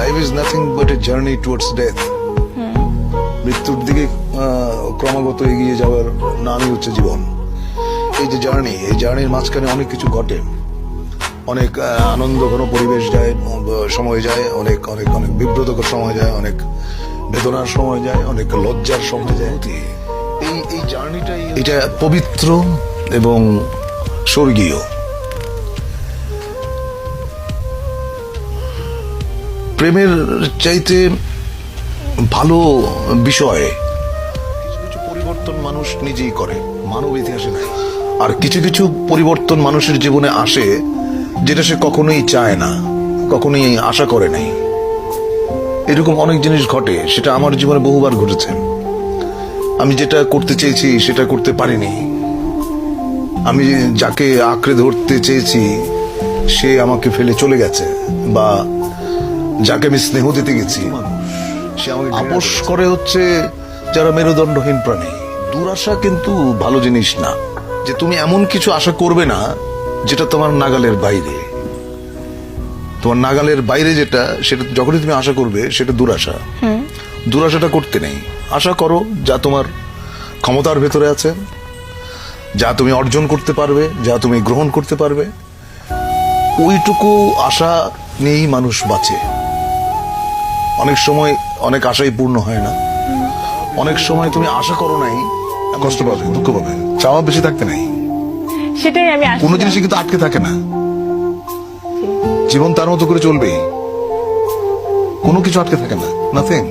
Life is nothing but a journey towards death মৃত্যুর দিকে ক্রমাগত এগিয়ে যাওয়ার নামই হচ্ছে জীবন। এই যে জার্নি এই জার্নির মাঝখানে অনেক কিছু ঘটে। অনেক আনন্দ ঘন পরিবেশ যায়, সময় যায়, অনেক অনেক অনেক বিব্রতকর সময় যায়, অনেক বেদনার সময় যায়, অনেক লজ্জার সময় যায়। এই এই জার্নিটাই এটা পবিত্র এবং স্বর্গীয়। প্রেমের চাইতে ভালো বিষয় কিছু কিছু পরিবর্তন মানুষ নিজেই করে মানব ইতিহাসে নাই। আর কিছু কিছু পরিবর্তন মানুষের জীবনে আসে যেটা সে কখনোই চায় না কখনোই আশা করে নাই। এরকম অনেক জিনিস ঘটে সেটা আমার জীবনে বহুবার ঘটেছে। আমি যেটা করতে চেয়েছি সেটা করতে পারিনি। আমি যাকে আঁকড়ে ধরতে চেয়েছি সে আমাকে ফেলে চলে গেছে বা যাকে আমি স্নেহ দিতে গেছি সে আমাকে আপোষ করে হচ্ছে যারা মেরুদণ্ডহীন প্রাণী। দুরাশা কিন্তু ভালো জিনিস না যে তুমি এমন কিছু আশা করবে না যেটা তোমার নাগালের বাইরে। তোমার নাগালের বাইরে যেটা সেটা যখনই তুমি আশা করবে সেটা দুরাশা। দুরাশাটা করতে নেই। আশা করো যা তোমার ক্ষমতার ভেতরে আছে যা তুমি অর্জন করতে পারবে যা তুমি গ্রহণ করতে পারবে। ওইটুকু আশা নিয়েই মানুষ বাঁচে। অনেক সময় অনেক আশাই পূর্ণ হয় না। অনেক সময় তুমি আশা করো নাই কষ্ট পাবে দুঃখ পাবে। চাওয়া বেশি থাকতে নাই। সেটাই আমি কোনো জিনিস জিনিসই কিন্তু আটকে থাকে না। জীবন তার মতো করে চলবে কোনো কিছু আটকে থাকে না। নাথিং